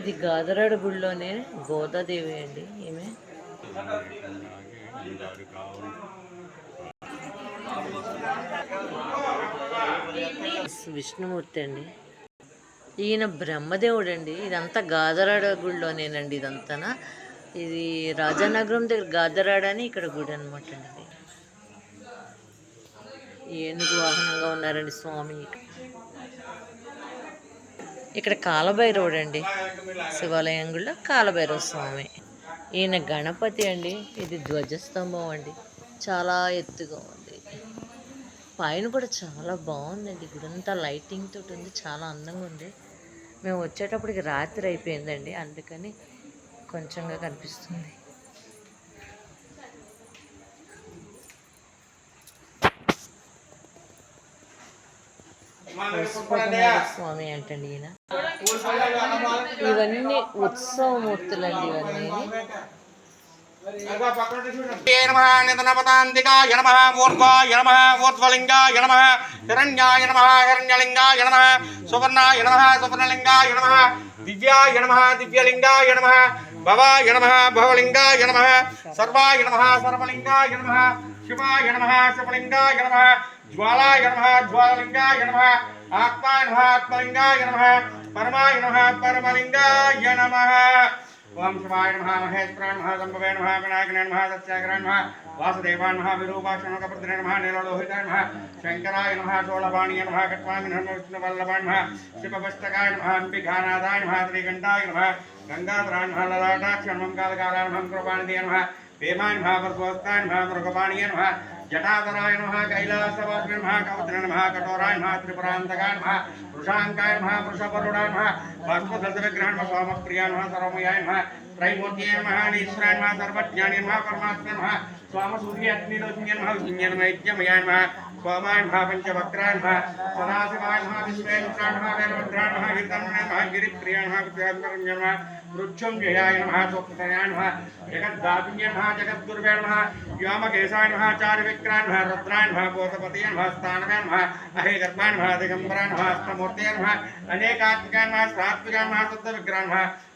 ఇది గాదరాడు గుడిలోనే గోదాదేవి అండి ఈమె. విష్ణుమూర్తి అండి. ఈయన బ్రహ్మదేవుడు అండి ఇదంతా గాదరాడ గుడిలోనేనండి ఇదంతా ఇది రాజానగరం దగ్గర గాదరాడ అని ఇక్కడ గుడి అనమాట అండి ఏనుగు వాహనంగా ఉన్నారండి స్వామి. ఇక్కడ కాలభైరవుడు అండి. శివాలయం గుడిలో కాలభైరవ స్వామి. ఈయన గణపతి అండి. ఇది ధ్వజస్తంభం అండి. చాలా ఎత్తుగా ఉంది. పైన కూడా చాలా బాగుందండి. గుడంతా లైటింగ్ తోటి ఉంది. చాలా అందంగా ఉంది. మేము వచ్చేటప్పటికి రాత్రి అయిపోయిందండి. అందుకని కొంచెంగా కనిపిస్తుంది. స్వామి అంటండి ఈయన ఇవన్నీ ఉత్సవమూర్తులండి ఇవన్నీ. నమ నిధనపతాంతికాయ నమ ఊర్ధ్వాయ నమ ఊర్ధ్వలింగాయ నమ హిరణ్యాయ నమ హిరణ్యలింగాయ నమ సువర్ణాయ నమ సువర్ణలింగాయ నమ దివ్యాయ నమ దివ్యలింగాయ నమ భవాయ నమ భవలింగాయ నమ సర్వాయ నమ సర్వలింగాయ నమ శివాయ నమ శివలింగాయ నమ జ్వాలాయ నమ జ్వాలలింగాయ నమ ఆత్మాయ నమ ఆత్మలింగాయ నమ పరమాయ నమ పరమలింగాయ నమ ఓం శివాయ నమ మహేశ్వరాయ నమ సంభవే నమ వినాయకనే నమ సత్యాగ్రాయ నమ వాసుదేవాయ నమ విరూపాక్షణ కపర్ద్రే నమ నీలలోహితాయ నమ శంకరాయ నమ షోళపాణీయ నమ కట్వామి నమ విష్ణువల్లభాయ నమ శివపుస్తకాయ నమ అంబికానాథాయ నమ శ్రీకంఠాయ నమ గంగాధరాయ నమ లలాటాక్ష నమ కాలకాలాయ నమ కృపానిధియ నమ భీమాయ నమ పరపోస్తాయ నమ మృగపాణీయ నమ జటాధరాయ నమ కైలాసవాసిన నమ కవచన నమ కఠోరాయ నమ త్రిపురాంతకాయ నమ వృషాంకాయ నమ వృషపరుడాయ నమ బాష్పదళ విగ్రహాయ నమ సోమప్రియాయ నమ సర్వమయాయ నమ त्रैमूर्त्यै नमः। ईश्वराय नमः सर्वज्ञानी नमः परमात्मा नमः स्वामसूर्य अग्निलोचन्य नमः विज्ञानमैत्यमयाय नमः स्वामाय नमः पञ्चवक्राय नमः सदाशिवाय नमः विश्वेन्द्राय नमः वीरभद्राय नमः गिरितन्मय नमः गिरिप्रियाय नमः विद्याधरण्य नमः दिगम्बराय नमः, अष्टमूर्तये नमः, अनेकात्मिकाय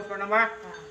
మూసుకోండమ్మా ఈ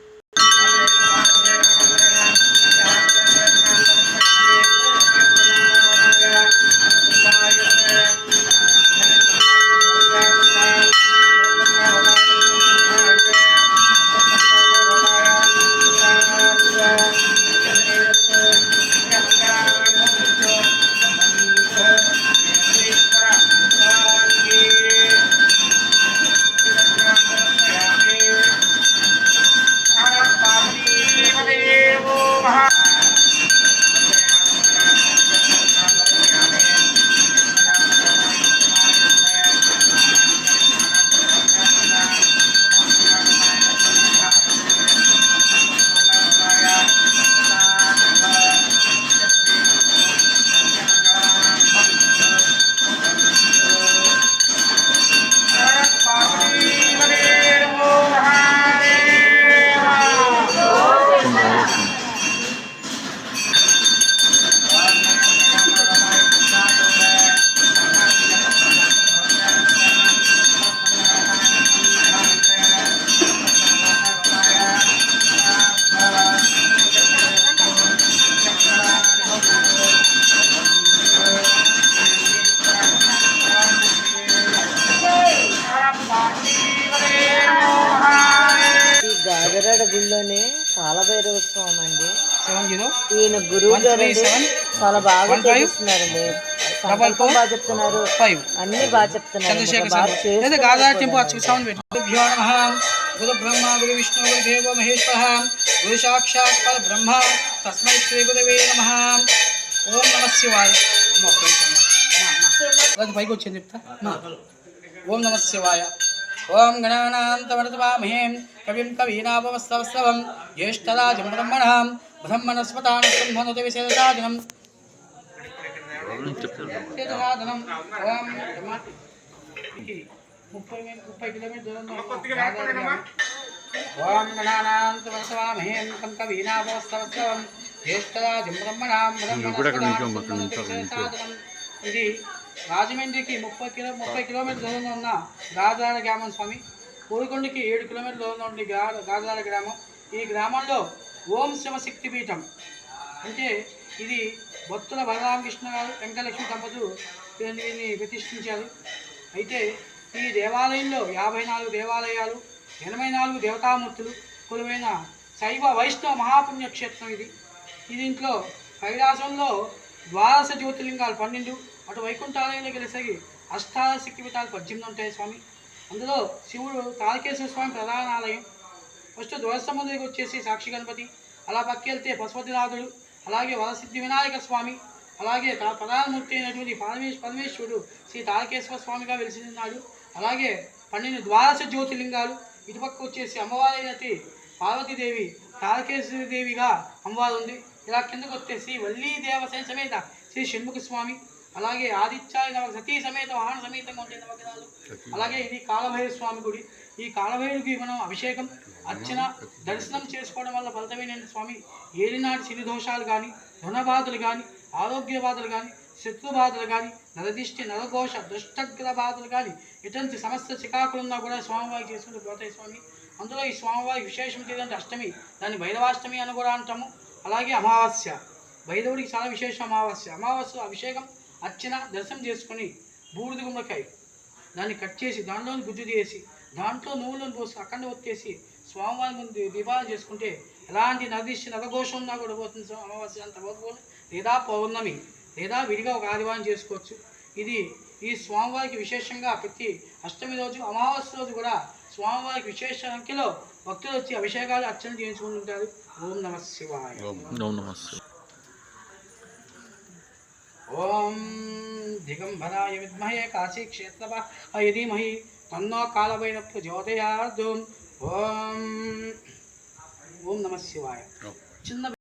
గాజరాడ గుడిలోనే కాలభైరవ స్వామి అండి ఈయన గురువు గారు చాలా బాగా చెప్తున్నారు. అన్ని చెప్తున్నారు. చేస్తున్నారు గాదా కూడా. టెంపు వచ్చి సౌండ్ పెట్టు. గురుభ్యో నమ గురు బ్రహ్మ గురు విష్ణు గురు దేవ మహేశ్వర గురు సాక్షాత్ పర బ్రహ్మ తస్మై శ్రీ గురవే నమ. ఓం నమ శివాయ. అమ్మ, ఒక్క నిమిషం అమ్మ. నా, నా. అది పైకి వచ్చింది చెప్తా. ఓం నమ శివాయ. ఓం గణానాంతవర్తవామహే కవిం కవీనాపవస్తవస్తవం జ్యేష్ఠరాజం బ్రహ్మణాం బ్రహ్మణస్పతానుసంహనుత విశేషాదనం విశేషాదనం ఓం బ్రహ్మ- ముప్పై ముప్పై కిలోమీటర్ దూరంలో ఉన్న ఓం గణానాంతవర్తవామహే కం కవీనాపవస్తవస్తవం జ్యేష్ఠరాజం బ్రహ్మణాం బ్రహ్మణస్పతానుసంహనుత విశేషాదనం ఇది రాజమండ్రికి ముప్పై కిలో ముప్పై కిలోమీటర్ దూరంలో ఉన్న గాజాడ గ్రామం స్వామి. కోరికొండకి ఏడు కిలోమీటర్ల దూరంలో ఉంది గా గాజాడ గ్రామం. ఈ గ్రామంలో ఓం శివశక్తి పీఠం. అంటే ఇది భక్తుల బలరామకృష్ణ గారు వెంకటలక్ష్మి దంపతులు దీన్ని ప్రతిష్ఠించారు. అయితే ఈ దేవాలయంలో యాభై నాలుగు దేవాలయాలు ఎనభై నాలుగు దేవతామూర్తులు కొలువైన శైవ వైష్ణవ మహాపుణ్యక్షేత్రం ఇది. ఈ దీంట్లో కైలాసంలో ద్వాదశ జ్యోతిర్లింగాలు పన్నెండు అటు వైకుంఠాలయంలో కలిసగి అష్టాదశ శక్తిపీఠాలు పద్దెనిమిది ఉంటాయి స్వామి. అందులో శివుడు తారకేశ్వర స్వామి ప్రధాన ఆలయం ఫస్ట్ ధ్వజసముద్రికి వచ్చేసి సాక్షి గణపతి అలా పక్కెళ్తే పశుపతినాథుడు అలాగే వరసిద్ధి వినాయక స్వామి అలాగే తా- ప్రధానమూర్తి అయినటువంటి పరమేశ్ పరమేశ్వరుడు శ్రీ తారకేశ్వర స్వామిగా వెలిసినాడు. అలాగే పన్నెండు ద్వాదశ జ్యోతిర్లింగాలు. ఇటుపక్క వచ్చేసి అమ్మవారి అయినటి పార్వతీదేవి తారకేశ్వరి దేవిగా అమ్మవారు ఉంది. ఇలా కిందకు వచ్చేసి వల్లీ దేవసేన సమేత శ్రీ షణ్ముఖ స్వామి. అలాగే ఆదిత్యాయ సతీ సమేత వాహన సమేతంగా ఉండే నవగ్రహాలు అలాగే ఇది కాలభైరవ స్వామి గుడి. ఈ కాలభైరుడికి మనం అభిషేకం అర్చన దర్శనం చేసుకోవడం వల్ల ఫలితమైన స్వామి ఏలినాటి శని దోషాలు కానీ రుణబాధలు కానీ ఆరోగ్య బాధలు కానీ శత్రు బాధలు కానీ నరదిష్టి నరఘోష దుష్టగ్ర బాధలు కానీ ఎటువంటి సమస్త చికాకులున్నా కూడా స్వామివారికి చేసుకుంటూ పోతాయి స్వామి. అందులో ఈ స్వామివారికి విశేషం ఏంటంటే అష్టమి దాన్ని భైరవాష్టమి అని కూడా అంటాము. అలాగే అమావాస్య భైరవుడికి చాలా విశేషం అమావాస్య. అమావాస్య అభిషేకం అర్చన దర్శనం చేసుకొని బూడిద గుమ్మడికాయ దాన్ని కట్ చేసి దానిలో గుజ్జు చేసి దాంట్లో నువ్వులను పోసి అక్కడ ఒత్తేసి స్వామివారి ముందు దీపాలు చేసుకుంటే ఎలాంటి నదిష్టి నదఘోషం ఉన్నా కూడా పోతుంది అమావాస్య అంత పోతుంది లేదా పౌర్ణమి లేదా విడిగా ఒక ఆదివారం చేసుకోవచ్చు. ఇది ఈ స్వామివారికి విశేషంగా ప్రతి అష్టమి రోజు అమావాస్య రోజు కూడా స్వామివారికి విశేష సంఖ్యలో భక్తులు వచ్చి అభిషేకాలు అర్చన చేయించుకుంటుంటారు. ఓం నమ శివాయ. ఓం దిగంబరాయ విద్మహే కాశీ క్షేత్రపాయ ధీమహి తన్నో కాలభైర ప్రచోదయాద్ ఓం. ఓం నమ శివాయ. చిన్న